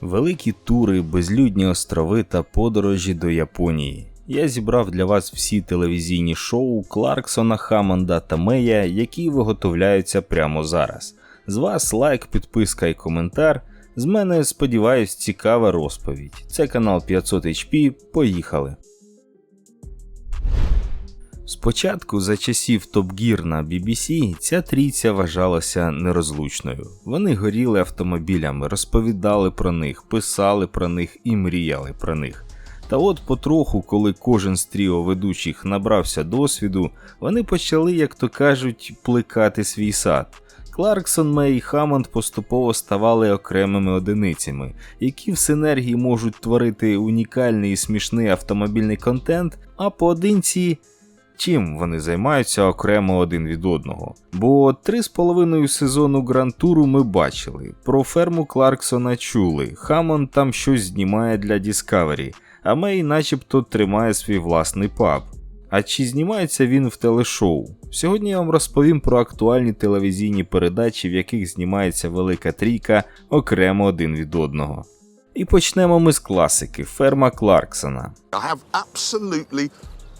Великі тури, безлюдні острови та подорожі до Японії. Я зібрав для вас всі телевізійні шоу Кларксона, Хамонда та Мея, які виготовляються прямо зараз. З вас лайк, підписка і коментар. З мене, сподіваюсь, цікава розповідь. Це канал 500 HP. Поїхали. Спочатку, за часів Gear на BBC, ця трійця вважалася нерозлучною. Вони горіли автомобілями, розповідали про них, писали про них і мріяли про них. Та от потроху, коли кожен з тріо ведучих набрався досвіду, вони почали, як то кажуть, плекати свій сад. Кларксон, Мей і Хамонд поступово ставали окремими одиницями, які в синергії можуть творити унікальний і смішний автомобільний контент, а поодинці чим вони займаються окремо один від одного. Бо три з половиною сезону грантуру ми бачили. Про ферму Кларксона чули. Хамон там щось знімає для Discovery, а Мей начебто тримає свій власний паб. А чи знімається він в телешоу? Сьогодні я вам розповім про актуальні телевізійні передачі, в яких знімається велика трійка окремо один від одного. І почнемо ми з класики Ферма Кларксона. I have absolutely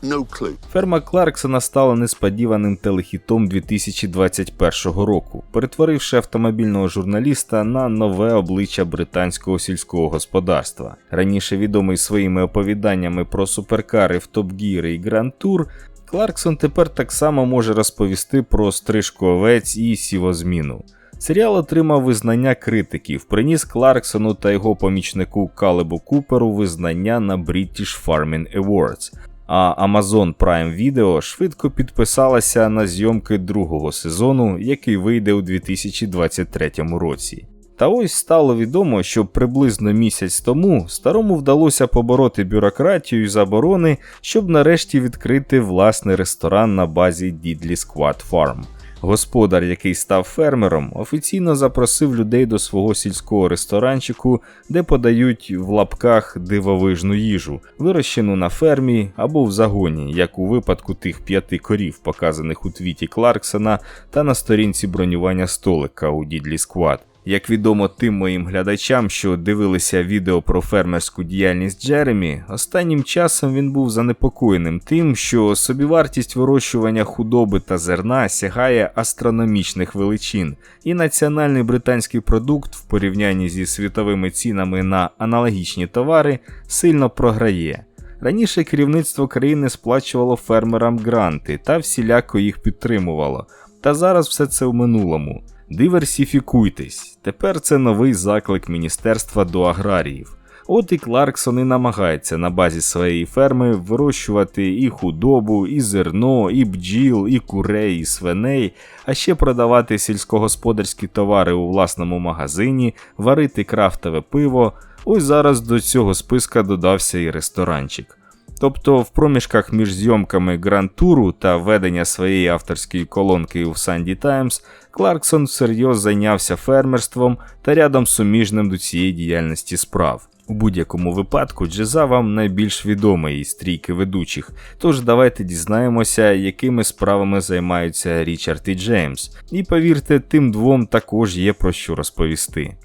no clue. Ферма Кларксона стала несподіваним телехітом 2021 року, перетворивши автомобільного журналіста на нове обличчя британського сільського господарства. Раніше відомий своїми оповіданнями про суперкари в Top Gear і Grand Tour, Кларксон тепер так само може розповісти про стрижку овець і сівозміну. Серіал отримав визнання критиків, приніс Кларксону та його помічнику Калебу Куперу визнання на British Farming Awards, а Amazon Prime Video швидко підписалася на зйомки другого сезону, який вийде у 2023 році. Та ось стало відомо, що приблизно місяць тому старому вдалося побороти бюрократію і заборони, щоб нарешті відкрити власний ресторан на базі Дідлі Squad Farm. Господар, який став фермером, офіційно запросив людей до свого сільського ресторанчику, де подають в лапках дивовижну їжу, вирощену на фермі або в загоні, як у випадку тих п'яти корів, показаних у твіті Кларксона та на сторінці бронювання столика у Дідлі Сквад. Як відомо тим моїм глядачам, що дивилися відео про фермерську діяльність Джеремі, останнім часом він був занепокоєним тим, що собівартість вирощування худоби та зерна сягає астрономічних величин, і національний британський продукт в порівнянні зі світовими цінами на аналогічні товари сильно програє. Раніше керівництво країни сплачувало фермерам гранти та всіляко їх підтримувало, та зараз все це в минулому. Диверсифікуйтесь. Тепер це новий заклик міністерства до аграріїв. От і Кларксон і намагається на базі своєї ферми вирощувати і худобу, і зерно, і бджіл, і курей, і свиней, а ще продавати сільськогосподарські товари у власному магазині, варити крафтове пиво. Ось зараз до цього списка додався і ресторанчик. Тобто в проміжках між зйомками гранд-туру та ведення своєї авторської колонки у Sunday Times Кларксон всерйоз зайнявся фермерством та рядом суміжним до цієї діяльності справ. У будь-якому випадку Джеза вам найбільш відомий із трійки ведучих, тож давайте дізнаємося, якими справами займаються Річард і Джеймс, і повірте, тим двом також є про що розповісти.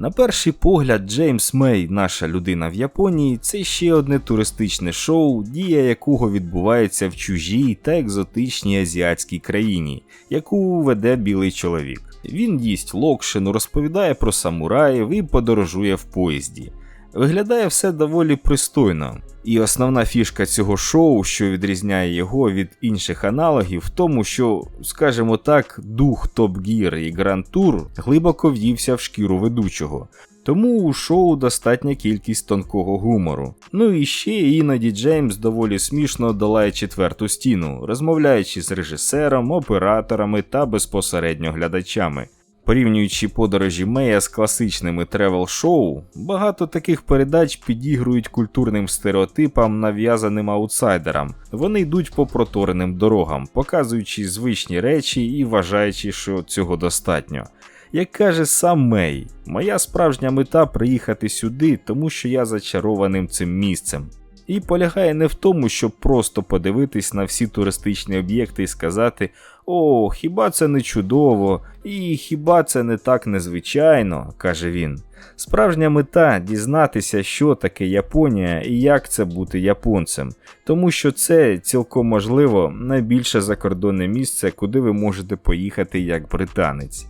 На перший погляд, Джеймс Мей, наша людина в Японії, це ще одне туристичне шоу, дія якого відбувається в чужій та екзотичній азіатській країні, яку веде білий чоловік. Він їсть локшину, розповідає про самураїв і подорожує в поїзді. Виглядає все доволі пристойно. І основна фішка цього шоу, що відрізняє його від інших аналогів, в тому, що, скажімо так, дух Top Gear і Grand Tour глибоко в'ївся в шкіру ведучого. Тому у шоу достатня кількість тонкого гумору. Ну і ще іноді Джеймс доволі смішно долає четверту стіну, розмовляючи з режисером, операторами та безпосередньо глядачами. Порівнюючи подорожі Мея з класичними тревел-шоу, багато таких передач підігрують культурним стереотипам, нав'язаним аутсайдерам. Вони йдуть по протореним дорогам, показуючи звичні речі і вважаючи, що цього достатньо. Як каже сам Мей, моя справжня мета приїхати сюди, тому що я зачарованим цим місцем. І полягає не в тому, щоб просто подивитись на всі туристичні об'єкти і сказати: О, хіба це не чудово, і хіба це не так незвичайно, каже він. Справжня мета дізнатися, що таке Японія і як це бути японцем, тому що це цілком можливо найбільше закордонне місце, куди ви можете поїхати як британець.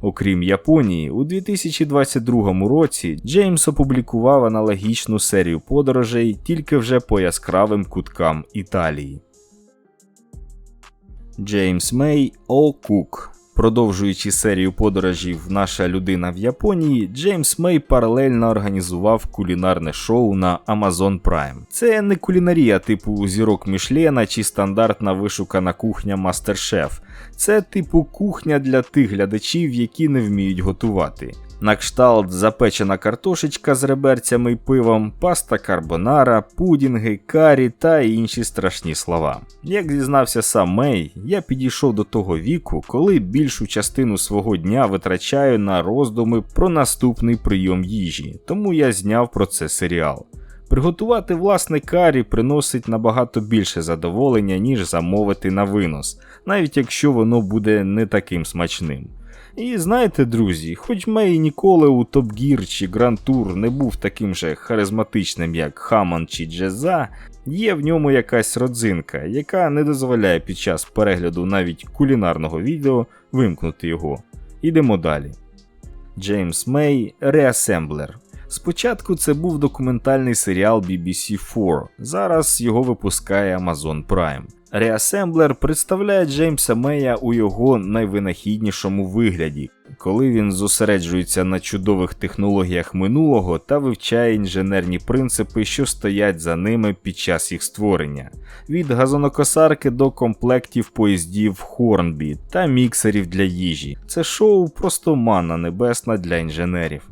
Окрім Японії, у 2022 році Джеймс опублікував аналогічну серію подорожей тільки вже по яскравим куткам Італії. Джеймс Мей О. Кук Продовжуючи серію подорожів Наша людина в Японії, Джеймс Мей паралельно організував кулінарне шоу на Amazon Prime. Це не кулінарія типу зірок Мішлена чи стандартна вишукана кухня Masterchef. Це типу кухня для тих глядачів, які не вміють готувати. На кшталт запечена картошечка з реберцями й пивом, паста карбонара, пудінги, карі та інші страшні слова. Як зізнався сам Мей, я підійшов до того віку, коли більшу частину свого дня витрачаю на роздуми про наступний прийом їжі, тому я зняв про це серіал. Приготувати власне карі приносить набагато більше задоволення, ніж замовити на винос, навіть якщо воно буде не таким смачним. І знаєте, друзі, хоч Мей ніколи у Top Gear чи Grand Tour не був таким же харизматичним, як Хамон чи Джеза, є в ньому якась родзинка, яка не дозволяє під час перегляду навіть кулінарного відео вимкнути його. Ідемо далі. Джеймс Мей Реасемблер. Спочатку це був документальний серіал BBC 4, зараз його випускає Amazon Prime. Реасемблер представляє Джеймса Мея у його найвинахіднішому вигляді, коли він зосереджується на чудових технологіях минулого та вивчає інженерні принципи, що стоять за ними під час їх створення, від газонокосарки до комплектів поїздів Хорнбі та міксерів для їжі. Це шоу просто манна небесна для інженерів.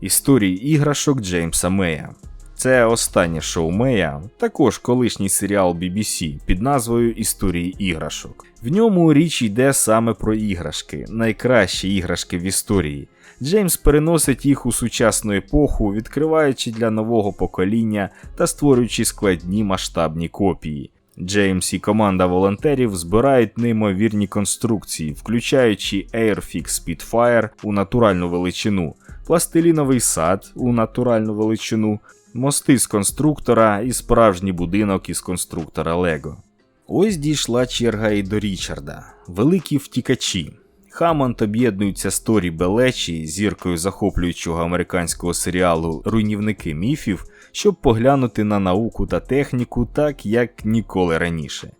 Історії іграшок Джеймса Мея. Це останнє шоу Мея, також колишній серіал BBC під назвою Історії іграшок. В ньому річ йде саме про іграшки, найкращі іграшки в історії. Джеймс переносить їх у сучасну епоху, відкриваючи для нового покоління та створюючи складні масштабні копії. Джеймс і команда волонтерів збирають неймовірні конструкції, включаючи Airfix Spitfire у натуральну величину, пластиліновий сад у натуральну величину, мости з конструктора і справжній будинок із конструктора Лего. Ось дійшла черга і до Річарда, великі втікачі. Хамонт об'єднується з Торі Белечі, зіркою захоплюючого американського серіалу Руйнівники міфів, щоб поглянути на науку та техніку так, як ніколи раніше.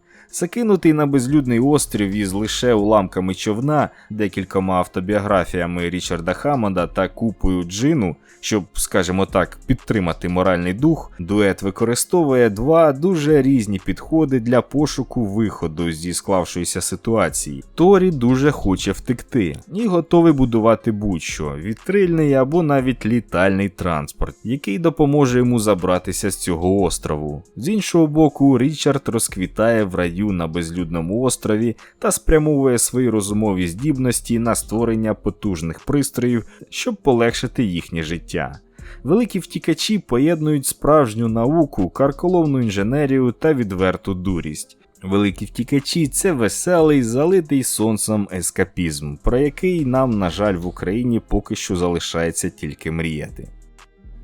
Закинутий на безлюдний острів із лише уламками човна, декількома автобіографіями Річарда Хамонда та купою джину, щоб, скажімо так, підтримати моральний дух, дует використовує два дуже різні підходи для пошуку виходу зі склавшоїся ситуації. Торі дуже хоче втекти і готовий будувати будь-що вітрильний або навіть літальний транспорт, який допоможе йому забратися з цього острову. З іншого боку, Річард розквітає в раю на безлюдному острові та спрямовує свої розумові здібності на створення потужних пристроїв, щоб полегшити їхнє життя. Великі втікачі поєднують справжню науку, карколовну інженерію та відверту дурість. Великі втікачі це веселий, залитий сонцем ескапізм, про який нам, на жаль, в Україні поки що залишається тільки мріяти.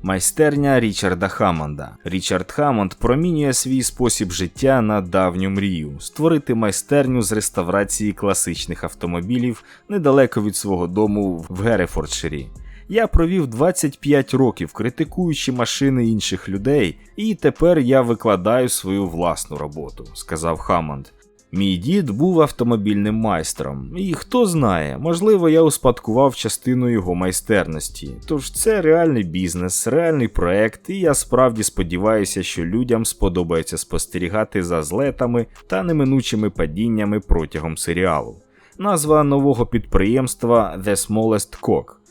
Майстерня Річарда Хамонда. Річард Хамонд промінює свій спосіб життя на давню мрію створити майстерню з реставрації класичних автомобілів недалеко від свого дому в Герефордширі. Я провів 25 років критикуючи машини інших людей, і тепер я викладаю свою власну роботу, сказав Хамонд. Мій дід був автомобільним майстром, і хто знає, можливо, я успадкував частину його майстерності. Тож це реальний бізнес, реальний проект, і я справді сподіваюся, що людям сподобається спостерігати за злетами та неминучими падіннями протягом серіалу. Назва нового підприємства The Smallest Cock.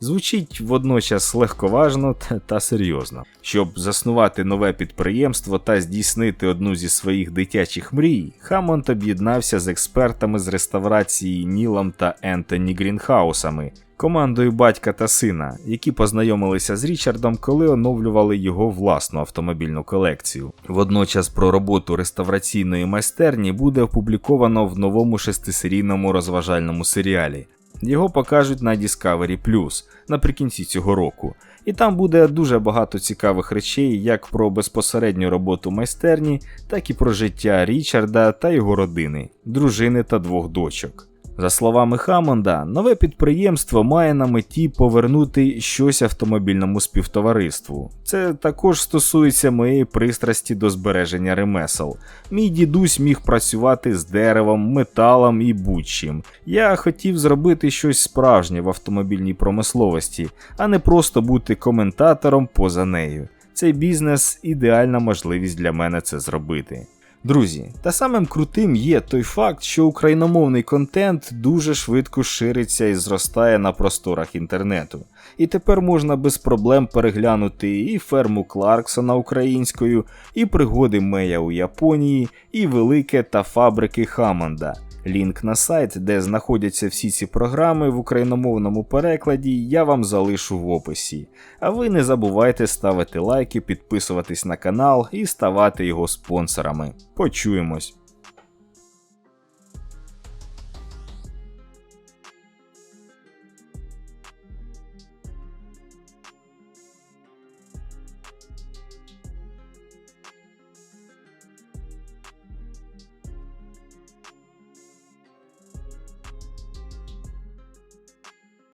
Звучить водночас легковажно та, серйозно. Щоб заснувати нове підприємство та здійснити одну зі своїх дитячих мрій, Хамонт об'єднався з експертами з реставрації Нілом та Ентоні Грінхаусами, командою батька та сина, які познайомилися з Річардом, коли оновлювали його власну автомобільну колекцію. Водночас про роботу реставраційної майстерні буде опубліковано в новому шестисерійному розважальному серіалі. Його покажуть на Discovery Plus наприкінці цього року. І там буде дуже багато цікавих речей як про безпосередню роботу майстерні, так і про життя Річарда та його родини, дружини та двох дочок. За словами Хамонда, нове підприємство має на меті повернути щось автомобільному співтовариству. Це також стосується моєї пристрасті до збереження ремесел. Мій дідусь міг працювати з деревом, металом і будь-чим. Я хотів зробити щось справжнє в автомобільній промисловості, а не просто бути коментатором поза нею. Цей бізнес ідеальна можливість для мене це зробити. Друзі, та самим крутим є той факт, що україномовний контент дуже швидко шириться і зростає на просторах інтернету. І тепер можна без проблем переглянути і ферму Кларксона українською, і пригоди Мея у Японії, і велике та фабрики Хамонда. Лінк на сайт, де знаходяться всі ці програми в україномовному перекладі, я вам залишу в описі. А ви не забувайте ставити лайки, підписуватись на канал і ставати його спонсорами. Почуємось!